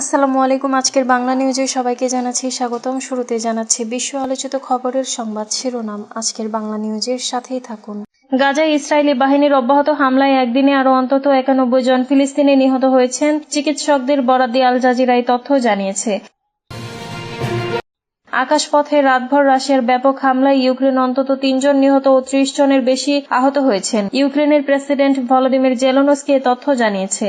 আসসালামু আলাইকুম, আজকের বাংলা নিউজে সবাইকে জানাচ্ছি স্বাগতম। শুরুতে জানাচ্ছি বিশ্ব আলোচিত খবরের সংবাদ শিরোনাম। আজকের বাংলা নিউজের সাথেই থাকুন। গাজায় ইসরায়েলি বাহিনীর অব্যাহত হামলায় একদিনে আরও অন্তত একানব্বই জন ফিলিস্তিনি নিহত হয়েছেন। চিকিৎসকদের বরাদ আল জাজিরা এই তথ্য জানিয়েছে। আকাশপথে রাতভর রাশিয়ার ব্যাপক হামলায় ইউক্রেন অন্তত তিনজন নিহত ও ত্রিশ জনের বেশি আহত হয়েছেন। ইউক্রেনের প্রেসিডেন্ট ভলোদিমির জেলোনস্কি তথ্য জানিয়েছে।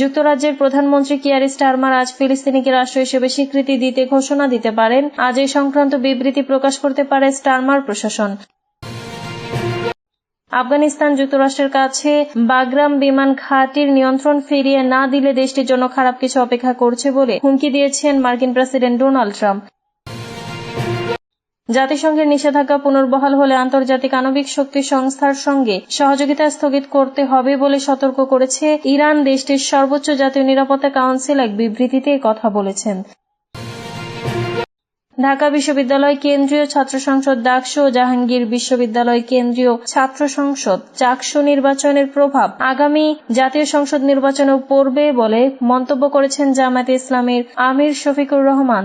যুক্তরাজ্যের প্রধানমন্ত্রী কিয়ারি স্টারমার আজ ফিলিস্তিনিকে রাষ্ট্র হিসেবে স্বীকৃতি দিতে ঘোষণা দিতে পারেন। আজ এই সংক্রান্ত বিবৃতি প্রকাশ করতে পারে স্টারমার প্রশাসন। আফগানিস্তান যুক্তরাষ্ট্রের কাছে বাগরাম বিমান ঘাটির নিয়ন্ত্রণ ফিরিয়ে না দিলে দেশটির জন্য খারাপ কিছু অপেক্ষা করছে বলে হুমকি দিয়েছেন মার্কিন প্রেসিডেন্ট ডোনাল্ড ট্রাম্প। জাতিসংঘের নিষেধাজ্ঞা পুনর্বহাল হলে আন্তর্জাতিক আণবিক শক্তি সংস্থার সঙ্গে সহযোগিতা স্থগিত করতে হবে বলে সতর্ক করেছে ইরান, দেশটির সর্বোচ্চ জাতীয় নিরাপত্তা কাউন্সিল এক বিবৃতিতে কথা বলেছেন। ঢাকা বিশ্ববিদ্যালয় কেন্দ্রীয় ছাত্র সংসদ ডাকসু ও জাহাঙ্গীর বিশ্ববিদ্যালয় কেন্দ্রীয় ছাত্র সংসদ চাকসু নির্বাচনের প্রভাব আগামী জাতীয় সংসদ নির্বাচনেও পড়বে বলে মন্তব্য করেছেন জামায়াতে ইসলামের আমির শফিকুর রহমান।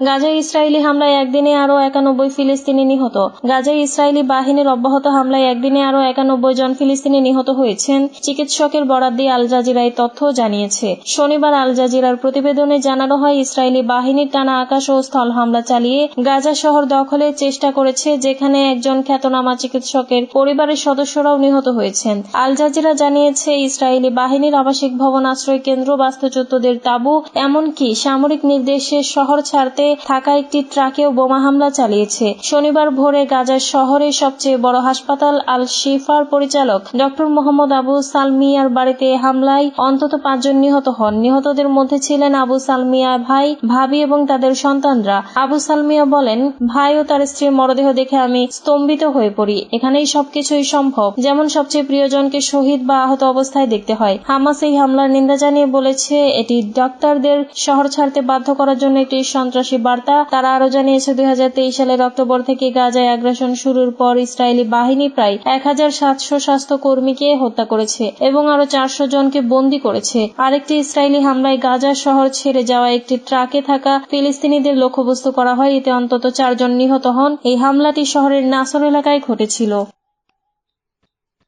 গাজায় ইসরায়েলি হামলায় একদিনে আরও একানব্বই ফিলিস্তিনি নিহত। গাজায় ইসরায়েলি বাহিনীর অব্যাহত হামলায় একদিনে আরও একানব্বই জন ফিলিস্তিনি নিহত হয়েছেন, চিকিৎসকের বরাদ দিয়ে আল জাজিরা এই তথ্য জানিয়েছে। শনিবার আল জাজিরার প্রতিবেদনে জানানো হয়, ইসরায়েলি বাহিনীর টানা আকাশ ও স্থল হামলা চালিয়ে গাজা শহর দখলের চেষ্টা করেছে, যেখানে একজন খ্যাতনামা চিকিৎসকের পরিবারের সদস্যরাও নিহত হয়েছেন। আল জাজিরা জানিয়েছে, ইসরায়েলি বাহিনীর আবাসিক ভবন আশ্রয় কেন্দ্র বাস্তুচ্যুতদের তাবু, এমনকি সামরিক নির্দেশে শহর ছাড়তে থাকা একটি ট্রাকেও বোমা হামলা চালিয়েছে। শনিবার ভোরে গাজার শহরের সবচেয়ে বড় হাসপাতাল আল শিফার পরিচালক ডক্টর মোহাম্মদ আবু সালমিয়ার বাড়িতে হামলায় অন্তত পাঁচজন নিহত হন। নিহতদের মধ্যে ছিলেন আবু সালমিয়া ভাই, ভাবি এবং তাদের সন্তানরা। আবু সালমিয়া বলেন, ভাই ও তার স্ত্রীর মরদেহ দেখে আমি স্তম্ভিত হয়ে পড়ি। এখানেই সবকিছুই সম্ভব। যেমন সবচেয়ে প্রিয়জনকে শহীদ বা আহত অবস্থায় দেখতে হয়। হামাস এই হামলার নিন্দা জানিয়ে বলেছে, এটি ডাক্তারদের শহর ছাড়তে বাধ্য করার জন্য একটি সন্ত্রাসী বার্তা তারা আরও জানিয়েছে, দুই হাজার তেইশ সালের অক্টোবর থেকে গাজায় আগ্রাসন শুরুর পর ইসরায়েলি বাহিনী প্রায় এক হাজার সাতশো স্বাস্থ্য কর্মীকে হত্যা করেছে এবং আরও চারশো জনকে বন্দী করেছে। আরেকটি ইসরায়েলি হামলায় গাজা শহর ছেড়ে যাওয়া একটি ট্রাকে থাকা ফিলিস্তিনিদের লক্ষ্যবস্তু করা হয়। এতে অন্তত চারজন নিহত হন। এই হামলাটি শহরের নাসর এলাকায় ঘটেছিল।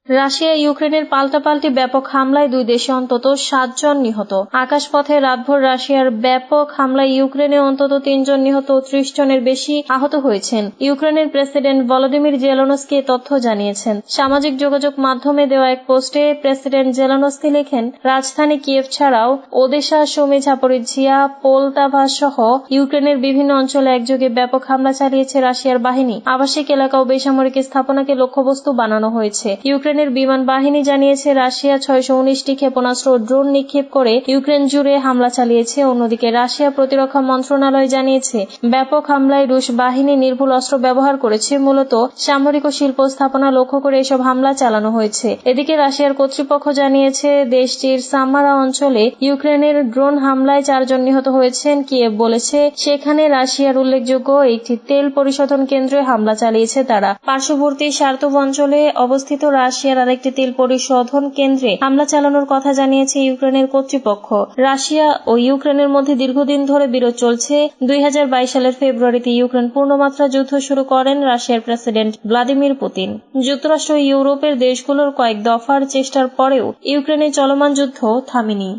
রাশিয়া ইউক্রেনের পাল্টাপাল্টি ব্যাপক হামলায় দুই দেশে অন্তত সাতজন নিহত। আকাশপথে রাতভর রাশিয়ার ব্যাপক হামলায় ইউক্রেনে অন্তত তিনজন নিহত ও ত্রিশ জনের বেশি আহত হয়েছেন। ইউক্রেনের প্রেসিডেন্ট ভলোদিমির জেলনস্কি তথ্য জানিয়েছেন। সামাজিক যোগাযোগ মাধ্যমে দেওয়া এক পোস্টে প্রেসিডেন্ট জেলনস্কি লেখেন, রাজধানী কিয়েভ ছাড়াও ওদেশা, সুমি ঝাপরিঝিয়া পোলতাভা সহ ইউক্রেনের বিভিন্ন অঞ্চলে একযোগে ব্যাপক হামলা চালিয়েছে রাশিয়ার বাহিনী। আবাসিক এলাকা ও বেসামরিক স্থাপনাকে লক্ষ্যবস্তু বানানো হয়েছে। ইউক্রেন ইউক্রেনের বিমান বাহিনী জানিয়েছে, রাশিয়া ছয়শো উনিশটি ক্ষেপণাস্ত্র ড্রোন নিক্ষেপ করে ইউক্রেন জুড়ে হামলা চালিয়েছে। অন্যদিকে, রাশিয়া প্রতিরক্ষা মন্ত্রণালয় জানিয়েছে, ব্যাপক হামলায় রুশ বাহিনী নির্ভুল অস্ত্র ব্যবহার করেছে। মূলত, সামরিক ও শিল্প স্থাপনা লক্ষ্য করে এসব হামলা চালানো হয়েছে। এদিকে, রাশিয়ার কর্তৃপক্ষ জানিয়েছে, দেশটির সামারা অঞ্চলে ইউক্রেনের ড্রোন হামলায় চারজন নিহত হয়েছেন। কিয়েভ বলেছে, সেখানে রাশিয়ার উল্লেখযোগ্য একটি তেল পরিশোধন কেন্দ্রে হামলা চালিয়েছে তারা। পার্শ্ববর্তী সার্তব অঞ্চলে অবস্থিত রাশিয়া রাশিয়ার আরেকটি তেল পরিশোধন কেন্দ্রে হামলা চালানোর কথা জানিয়েছে ইউক্রেনের কর্তৃপক্ষ। রাশিয়া ও ইউক্রেনের মধ্যে দীর্ঘদিন ধরে বিরোধ চলছে। দুই হাজার বাইশ সালের ফেব্রুয়ারিতে ইউক্রেন পূর্ণমাত্রা যুদ্ধ শুরু করেন রাশিয়ার প্রেসিডেন্ট ভ্লাদিমির পুতিন। যুক্তরাষ্ট্র ইউরোপের দেশগুলোর কয়েক দফার চেষ্টার পরেও ইউক্রেনের চলমান যুদ্ধ থামেনি।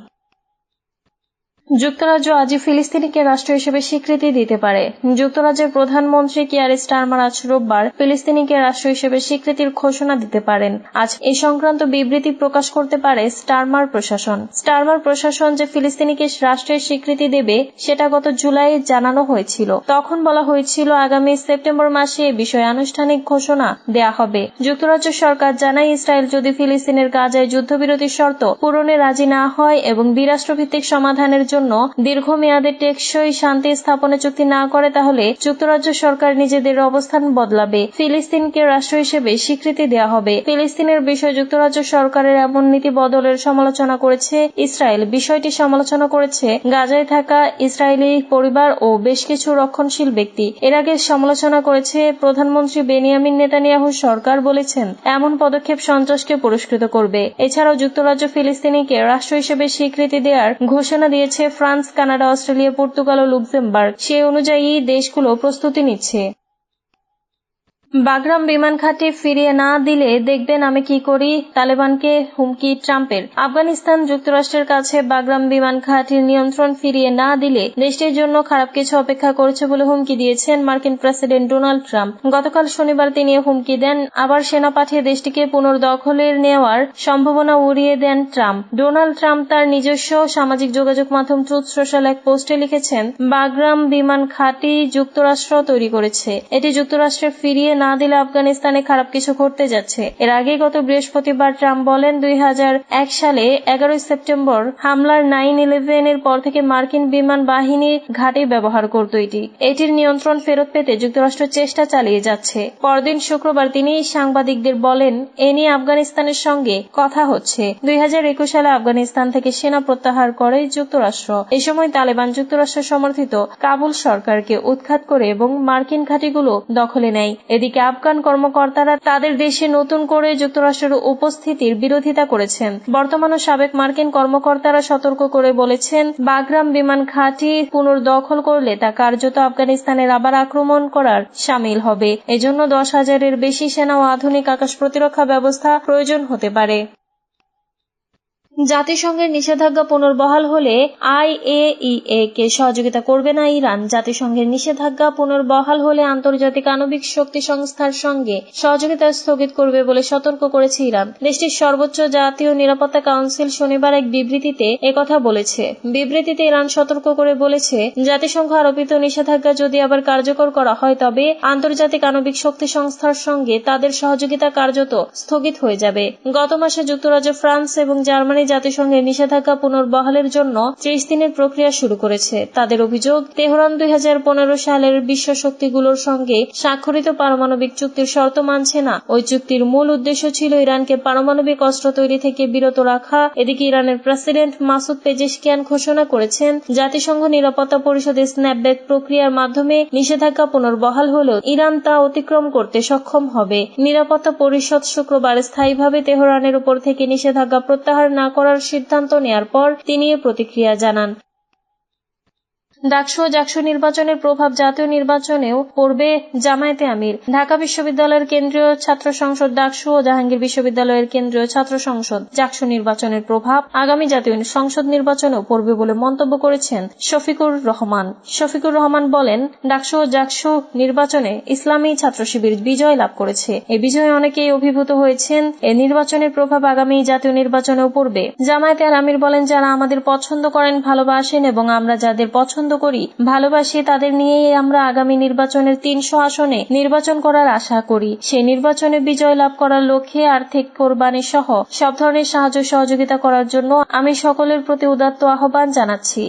যুক্তরাজ্য আজই ফিলিস্তিনিকে রাষ্ট্র হিসেবে স্বীকৃতি দিতে পারে। যুক্তরাজ্যের প্রধানমন্ত্রী কিয়ার স্টারমার আজ রোববার ফিলিস্তিনিকে রাষ্ট্র হিসেবে স্বীকৃতির ঘোষণা দিতে পারেন। আজ এ সংক্রান্ত বিবৃতি প্রকাশ করতে পারে স্টারমার প্রশাসন। স্টারমার প্রশাসন যে ফিলিস্তিনিকে রাষ্ট্রের স্বীকৃতি দেবে, সেটা গত জুলাই জানানো হয়েছিল। তখন বলা হয়েছিল আগামী সেপ্টেম্বর মাসে এ বিষয়ে আনুষ্ঠানিক ঘোষণা দেয়া হবে। যুক্তরাজ্য সরকার জানায়, ইসরায়েল যদি ফিলিস্তিনের গাজায় যুদ্ধবিরতির শর্ত পূরণে রাজি না হয় এবং দ্বিরাষ্ট্রভিত্তিক সমাধানের জন্য দীর্ঘমেয়াদে টেকসই শান্তি স্থাপনে চুক্তি না করে, তাহলে যুক্তরাজ্য সরকার নিজেদের অবস্থান বদলাবে। ফিলিস্তিনকে রাষ্ট্র হিসেবে স্বীকৃতি দেওয়া হবে। ফিলিস্তিনের বিষয়ে যুক্তরাজ্য সরকারের এমন নীতি বদলের সমালোচনা করেছে ইসরায়েল। বিষয়টি সমালোচনা করেছে গাজায় থাকা ইসরায়েলি পরিবার ও বেশ কিছু রক্ষণশীল ব্যক্তি। এর আগে সমালোচনা করেছে প্রধানমন্ত্রী বেনিয়ামিন নেতানিয়াহু সরকার বলেছেন, এমন পদক্ষেপ সন্ত্রাসকে পুরস্কৃত করবে। এছাড়াও যুক্তরাজ্য ফিলিস্তিনিকে রাষ্ট্র হিসেবে স্বীকৃতি দেওয়ার ঘোষণা দিয়েছে ফ্রান্স কানাডা অস্ট্রেলিয়া পর্তুগাল ও লুক্সেমবার্গ। সে অনুযায়ী দেশগুলো প্রস্তুতি নিচ্ছে। বাগরাম বিমান ঘাঁটি ফিরিয়ে না দিলে দেখবেন আমি কি করি? তালেবানকে হুমকি ট্রাম্পের। আফগানিস্তান যুক্তরাষ্ট্রের কাছে বাগরাম বিমান ঘাঁটির নিয়ন্ত্রণ ফিরিয়ে না দিলে দেশটির জন্য খারাপ কিছু অপেক্ষা করছে বলে হুমকি দিয়েছেন মার্কিন প্রেসিডেন্ট ডোনাল্ড ট্রাম্প। গতকাল শনিবার তিনি হুমকি দেন। আবার সেনা পাঠিয়ে দেশটিকে পুনর্দখলের নেওয়ার সম্ভাবনা উড়িয়ে দেন ট্রাম্প। ডোনাল্ড ট্রাম্প তার নিজস্ব সামাজিক যোগাযোগ মাধ্যম ট্রুথ সোশ্যাল এক পোস্টে লিখেছেন, বাগরাম বিমান ঘাঁটি যুক্তরাষ্ট্র তৈরি করেছে। এটি যুক্তরাষ্ট্রে ফিরিয়ে না দিলে আফগানিস্তানে খারাপ কিছু ঘটতে যাচ্ছে। এর আগে গত বৃহস্পতিবার ট্রাম্প বলেন, দুই হাজার এক সালে এগারোই সেপ্টেম্বর হামলার নাইন ইলেভেন এর পর থেকে মার্কিন বিমান বাহিনী ঘাঁটি ব্যবহার করত এটি। এটির নিয়ন্ত্রণ ফেরত পেতে যুক্তরাষ্ট্র চেষ্টা চালিয়ে যাচ্ছে। পরদিন শুক্রবার তিনি সাংবাদিকদের বলেন, এ নিয়ে আফগানিস্তানের সঙ্গে কথা হচ্ছে। দুই হাজার একুশ সালে আফগানিস্তান থেকে সেনা প্রত্যাহার করে যুক্তরাষ্ট্র। এ সময় তালেবান যুক্তরাষ্ট্র সমর্থিত কাবুল সরকারকে উৎখাত করে এবং মার্কিন ঘাঁটিগুলো দখলে নেয়। এদিকে আফগান কর্মকর্তারা তাদের দেশে নতুন করে যুক্তরাষ্ট্রের উপস্থিতির বিরোধিতা করেছেন। বর্তমান ও সাবেক মার্কিন কর্মকর্তারা সতর্ক করে বলেছেন, বাগরাম বিমান ঘাঁটি পুনর্দখল করলে তা কার্যত আফগানিস্তানের আবার আক্রমণ করার সামিল হবে। এজন্য দশ হাজারের বেশি সেনা ও আধুনিক আকাশ প্রতিরক্ষা ব্যবস্থা প্রয়োজন হতে পারে। জাতিসংঘের নিষেধাজ্ঞা পুনর্বহাল হলে আইএইএ কে সহযোগিতা করবে না ইরান। জাতিসংঘের নিষেধাজ্ঞা পুনর্বহাল হলে আন্তর্জাতিক আণবিক শক্তি সংস্থার সঙ্গে সহযোগিতা স্থগিত করবে বলে সতর্ক করেছে ইরান। দেশটির সর্বোচ্চ জাতীয় নিরাপত্তা কাউন্সিল শনিবার এক বিবৃতিতে একথা বলেছে। বিবৃতিতে ইরান সতর্ক করে বলেছে, জাতিসংঘ আরোপিত নিষেধাজ্ঞা যদি আবার কার্যকর করা হয়, তবে আন্তর্জাতিক আণবিক শক্তি সংস্থার সঙ্গে তাদের সহযোগিতা কার্যত স্থগিত হয়ে যাবে। গত মাসে যুক্তরাজ্য, ফ্রান্স এবং জার্মানি জাতিসংঘের নিষেধাজ্ঞা পুনর্বহালের জন্য ত্রিশ দিনের প্রক্রিয়া শুরু করেছে। তাদের অভিযোগ, তেহরান দুই সালের বিশ্ব শক্তিগুলোর সঙ্গে স্বাক্ষরিত পারমাণবিক চুক্তির শর্ত মানছে না। ওই চুক্তির মূল উদ্দেশ্য ছিল ইরানকে পারমাণবিক অস্ত্র তৈরি থেকে বিরত রাখা। এদিকে ইরানের প্রেসিডেন্ট মাসুদ পেজেশকিয়ান ঘোষণা করেছেন, জাতিসংঘ নিরাপত্তা পরিষদের স্ন্যাপব্যাক প্রক্রিয়ার মাধ্যমে নিষেধাজ্ঞা পুনর্বহাল হলেও ইরান তা অতিক্রম করতে সক্ষম হবে। নিরাপত্তা পরিষদ শুক্রবার স্থায়ীভাবে তেহরানের উপর থেকে নিষেধাজ্ঞা প্রত্যাহার না করার সিদ্ধান্ত নেয়ার পর তিনি এ প্রতিক্রিয়া জানান। ডাকসু জাকসু নির্বাচনের প্রভাব জাতীয় নির্বাচনেও পড়বে জামায়াতে আমির। ঢাকা বিশ্ববিদ্যালয়ের কেন্দ্রীয় ছাত্র সংসদ ডাকসু ও জাহাঙ্গীর বিশ্ববিদ্যালয়ের কেন্দ্রীয় ছাত্র সংসদ জাকসু নির্বাচনের প্রভাব আগামী জাতীয় সংসদ নির্বাচনেও পড়বে বলে মন্তব্য করেছেন শফিকুর রহমান। শফিকুর রহমান বলেন, ডাকসু ও জাকসু নির্বাচনে ইসলামী ছাত্র শিবির বিজয় লাভ করেছে। এ বিজয়ে অনেকেই অভিভূত হয়েছেন, এ নির্বাচনের প্রভাব আগামী জাতীয় নির্বাচনেও পড়বে। জামায়াতে আমির বলেন, যারা আমাদের পছন্দ করেন, ভালোবাসেন এবং আমরা যাদের পছন্দ করি। ভালোবাসি তাদের নিয়েই আমরা আগামী নির্বাচনের তিনশো আসনে নির্বাচন করার আশা করি। সেই নির্বাচনে বিজয় লাভ করার লক্ষ্যে আর্থিক কোরবানি সহ সব ধরনের সাহায্য সহযোগিতা করার জন্য আমি সকলের প্রতি উদাত্ত আহ্বান জানাচ্ছি।